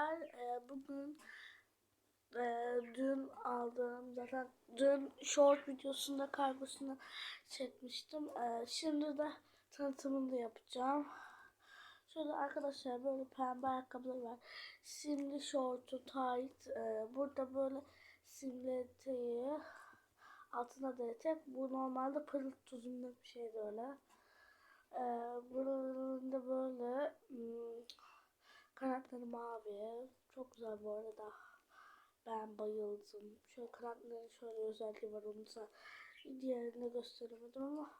Ee, bugün e, dün aldığım zaten dün short videosunda kargosunu çekmiştim. Ee, şimdi de tanıtımını da yapacağım. Şöyle arkadaşlar böyle pembe ayakkabılar var. Simli şortu tight. Ee, burada böyle simli eteği. Altına da etek. Bu normalde pırıl tuzumlu bir şeydi öyle. Ee, buralarında böyle kanatları mavi. Çok güzel bu arada. Ben bayıldım. Şöyle kanatların şöyle özelliği var onu da diğerini gösteremedim ama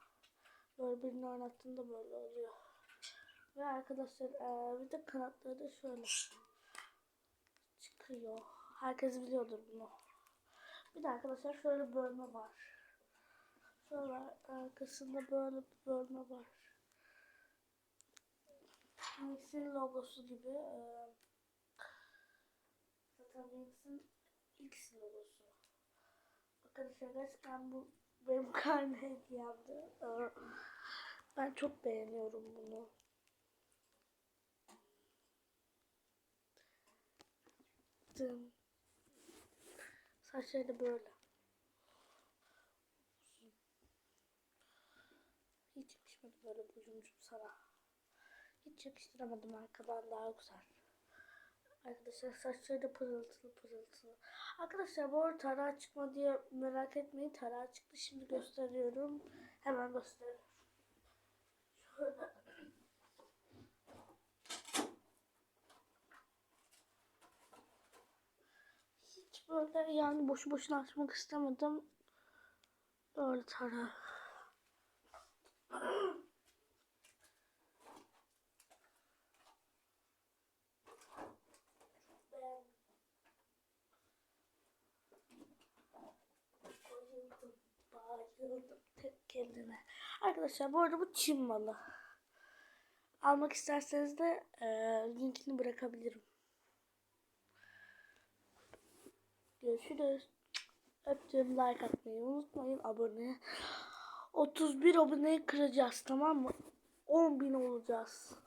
böyle birini oynattığında böyle oluyor. Ve arkadaşlar eee, bir de kanatları da şöyle çıkıyor. Herkes biliyordur bunu. Bir de arkadaşlar şöyle bölme var. Şöyle arkasında böyle bir bölme var. Wings'in logosu gibi. eee, zaten Wings'in X logosu. Arkadaşlar gerçekten bu benim karne hediyemdi. Eee, Ben çok beğeniyorum bunu. Dım. Saçları da böyle. Hiç yakışmadı böyle bujumcum sana. Hiç arkadan daha güzel. Arkadaşlar saçları da pırıltılı pırıltılı. Arkadaşlar bu arada tarağı çıkma diye merak etmeyin. Tarağı çıktı. Şimdi gösteriyorum. Hemen gösteriyorum. Hiç böyle yani boşu boşuna açmak istemedim. Öyle tarağı. Bayıldım tek kendine. Arkadaşlar bu arada bu Çin malı. Almak isterseniz de e, linkini bırakabilirim. Görüşürüz. Öptüm like atmayı unutmayın. Abone. 31 aboneyi kıracağız tamam mı? 10.000 olacağız.